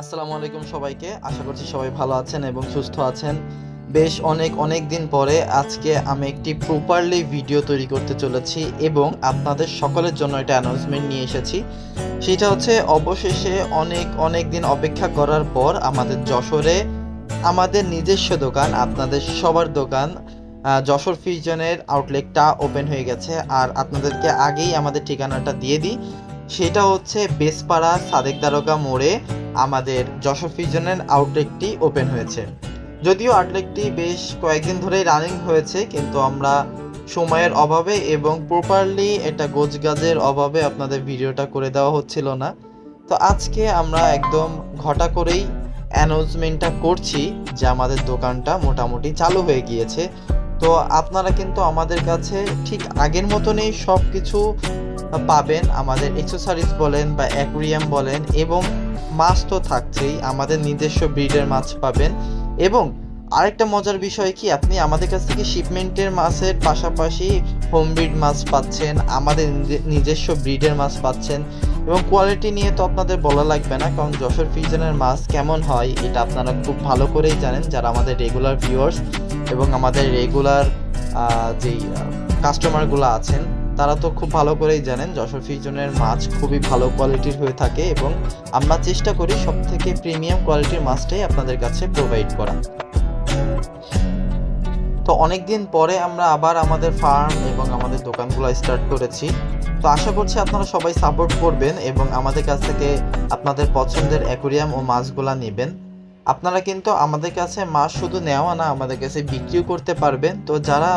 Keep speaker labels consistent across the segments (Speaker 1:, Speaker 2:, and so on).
Speaker 1: আসসালামু আলাইকুম সবাইকে। আশা করছি সবাই ভালো আছেন এবং সুস্থ আছেন। বেশ অনেক অনেক দিন পরে আজকে আমি একটি প্রপারলি ভিডিও তৈরি করতে চলেছি এবং আপনাদের সকলের জন্য একটা অ্যানাউন্সমেন্ট নিয়ে এসেছি। সেটা হচ্ছে, অবশেষে অনেক অনেক দিন অপেক্ষা করার পর আমাদের যশোরে আমাদের নিজস্ব দোকান, আপনাদের সবার দোকান যশোর ফিউশনের আউটলেটটা ওপেন হয়ে গেছে। আর আপনাদেরকে আগেই আমাদের ঠিকানাটা দিয়ে দিই। সেটা হচ্ছে বেসপাড়া সাদেক দারোগা মোড়ে আমাদের যশোর ফিউশনের আউটলেটটি ওপেন হয়েছে। যদিও আউটলেটটি বেশ কয়েকদিন ধরেই রানিং হয়েছে, কিন্তু আমরা সময়ের অভাবে এবং প্রপারলি এটা গোছগাজের অভাবে আপনাদের ভিডিওটা করে দেওয়া হচ্ছিল না। তো আজকে আমরা একদম ঘটা করেই অ্যানাউন্সমেন্টটা করছি যে আমাদের দোকানটা মোটামুটি চালু হয়ে গিয়েছে। তো আপনারা কিন্তু আমাদের কাছে ঠিক আগের মতনই সব কিছু পাবেন, আমাদের এক্সেসরিজ বলেন বা অ্যাকুরিয়াম বলেন এবং মাছ তো থাকছেই, আমাদের নিজস্ব ব্রিডের মাছ পাবেন। এবং আরেকটা মজার বিষয় কি, আপনি আমাদের কাছ থেকে শিপমেন্টের মাছের পাশাপাশি হোম ব্রিড মাছ পাচ্ছেন, আমাদের নিজে- নিজস্ব ব্রিডের মাছ পাচ্ছেন। এবং কোয়ালিটি নিয়ে তো আপনাদের বলা লাগবে না, কারণ যশোর ফিজনের মাছ কেমন হয়, এটা আপনারা খুব ভালো করেই জানেন, যারা আমাদের রেগুলার ভিউয়ার্স এবং আমাদের রেগুলার যেই কাস্টমারগুলো আছেন। তারা তো খুব ভালো করেই জানেন যশোর ফিউশনের মাছ খুবই ভালো কোয়ালিটির হয়ে থাকে এবং আমরা চেষ্টা করি সব থেকে প্রিমিয়াম কোয়ালিটির মাছটাই আপনাদের কাছে প্রোভাইড করা। তো অনেক দিন পরে আমরা আবার আমাদের ফার্ম এবং আমাদের দোকানগুলো স্টার্ট করেছি। তো আশা করছি আপনারা সবাই সাপোর্ট করবেন এবং আমাদের কাছ থেকে আপনাদের পছন্দের অ্যাকুরিয়াম ও মাছগুলা নেবেন। আপনারা কিন্তু আমাদের কাছে মাছ শুধু নেওয়া না, আমাদের কাছে বিক্রিও করতে পারবেন। তো যারা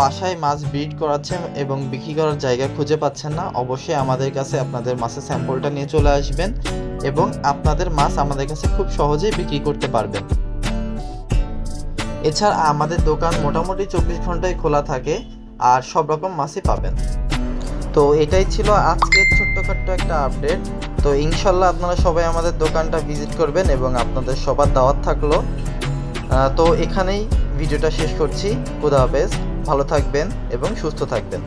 Speaker 1: বাসায় মাছ ব্রিড করাচ্ছেন এবং বিক্রি করার জায়গা খুঁজে পাচ্ছেন না, অবশ্যই আমাদের কাছে আপনাদের মাছের স্যাম্পলটা নিয়ে চলে আসবেন এবং আপনাদের মাছ আমাদের কাছে খুব সহজেই বিক্রি করতে পারবেন। এছাড়া আমাদের দোকান মোটামুটি চব্বিশ ঘন্টায় খোলা থাকে আর সব রকম মাছই পাবেন। তো এটাই ছিল আজকের ছোট্টখাট্ট একটা আপডেট। তো ইনশাল্লাহ আপনারা সবাই আমাদের দোকানটা ভিজিট করবেন এবং আপনাদের সবার দাওয়াত থাকল। তো এখানেই ভিডিওটা শেষ করছি। খুদা হাফেজ। ভালো থাকবেন এবং সুস্থ থাকবেন।